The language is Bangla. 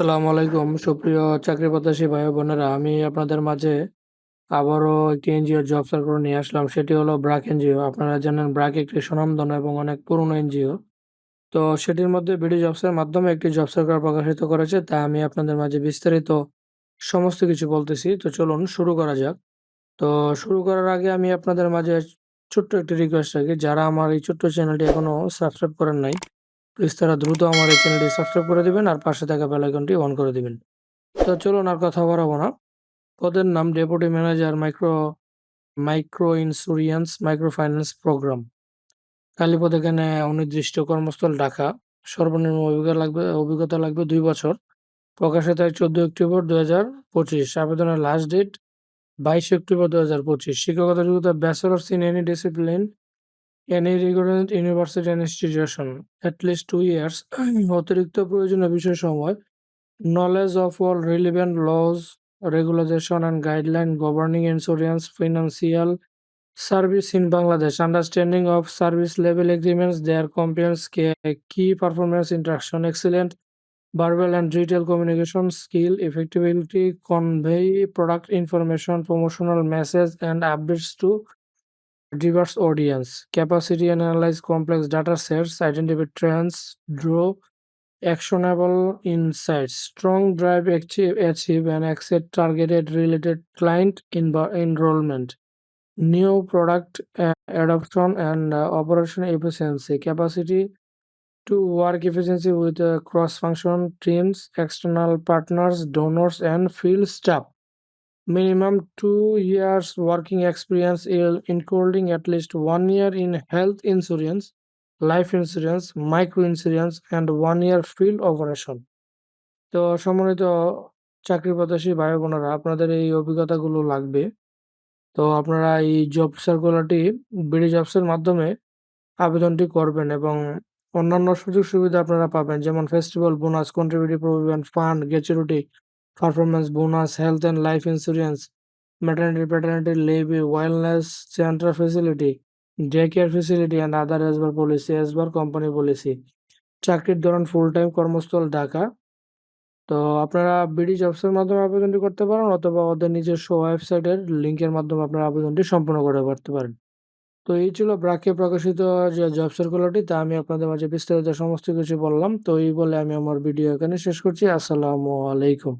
আসসালামু আলাইকুম। সুপ্রিয় চাকরি প্রত্যাশী ভাই বোনেরা, আমি আপনাদের মাঝে আবারও একটি এনজিওর জব সার্কুলার নিয়ে আসলাম। সেটি হলো ব্রাক এনজিও। আপনারা জানেন ব্রাক একটি সুনামধন্য এবং অনেক পুরনো এনজিও। তো সেটির মধ্যে বিডি জবসের মাধ্যমে একটি জব সার্কুলার প্রকাশিত করেছে, তা আমি আপনাদের মাঝে বিস্তারিত সমস্ত কিছু বলতেছি। তো চলুন শুরু করা যাক। তো শুরু করার আগে আমি আপনাদের মাঝে ছোট্ট একটি রিকোয়েস্ট রাখি। যারা আমার এই ছোট্ট চ্যানেলটি এখনও সাবস্ক্রাইব করেন নাই প্লিজ তারা দ্রুত আমার এই চ্যানেলটি সাবস্ক্রাইব করে দেবেন আর পাশে থাকা বেল আইকনটি অন করে দিবেন। তো চলুন আর কথা বাড়াবো না। পদের নাম deputy manager micro micro insurance micro finance program Kalipada এখানে অনির্দিষ্ট কর্মস্থল ঢাকা। সর্বনিম্ন অভিজ্ঞতা লাগবে অভিজ্ঞতা লাগবে দুই বছর। প্রকাশিত হয় চোদ্দ অক্টোবর দু হাজার পঁচিশ। আবেদনের লাস্ট ডেট বাইশ অক্টোবর দু হাজার পঁচিশ। শিক্ষকতা যোগ্যতা bachelor's in any discipline any regulated university institution at least two years অতিরিক্ত প্রয়োজনীয় বিষয় সময় knowledge of all relevant laws regularization and guideline governing insurance financial service in Bangladesh understanding of service level agreements their components key performance interaction excellent verbal and digital communication skill effectively convey product information promotional message and updates to diverse audience, capacity analyze complex data sets, identify trends, draw actionable insights, strong drive achieve, achieve and accept targeted related client enro- enrollment, new product uh, adoption and uh, operation efficiency, capacity to work efficiency with uh, cross-function teams, external partners, donors and field staff. Minimum two years working experience including at least one year in health insurance life insurance micro insurance and one year field operation তো সম্মানিত চাকরি প্রত্যাশী ভাই বোনেরা আপনাদের এই অভিজ্ঞতাগুলো লাগবে। তো আপনারা এই জব সার্কুলারটি বিডি জবসের মাধ্যমে আবেদনটি করবেন এবং অন্যান্য সুযোগ সুবিধা আপনারা পাবেন, যেমন festival bonus contributory provident fund gratuity performance bonus health and life insurance maternity paternity leave wellness centre facility day care facility and other as per policy as per company policy চাকরির ধরন ফুল টাইম কর্মস্থল ঢাকা। তো আপনারা বিডি জবসের মাধ্যমে আবেদনটি করতে পারেন অথবা ওদের নিজস্ব ওয়েবসাইটের লিঙ্কের মাধ্যমে আপনারা আবেদনটি সম্পূর্ণ করে করতে পারেন। তো এই ছিল ব্রাকে প্রকাশিত যে জব সার্কুলারটি তা আমি আপনাদের মাঝে বিস্তারিত সমস্ত কিছু বললাম। তো এই বলে আমি আমার ভিডিও এখানে শেষ করছি। আসসালামু আলাইকুম।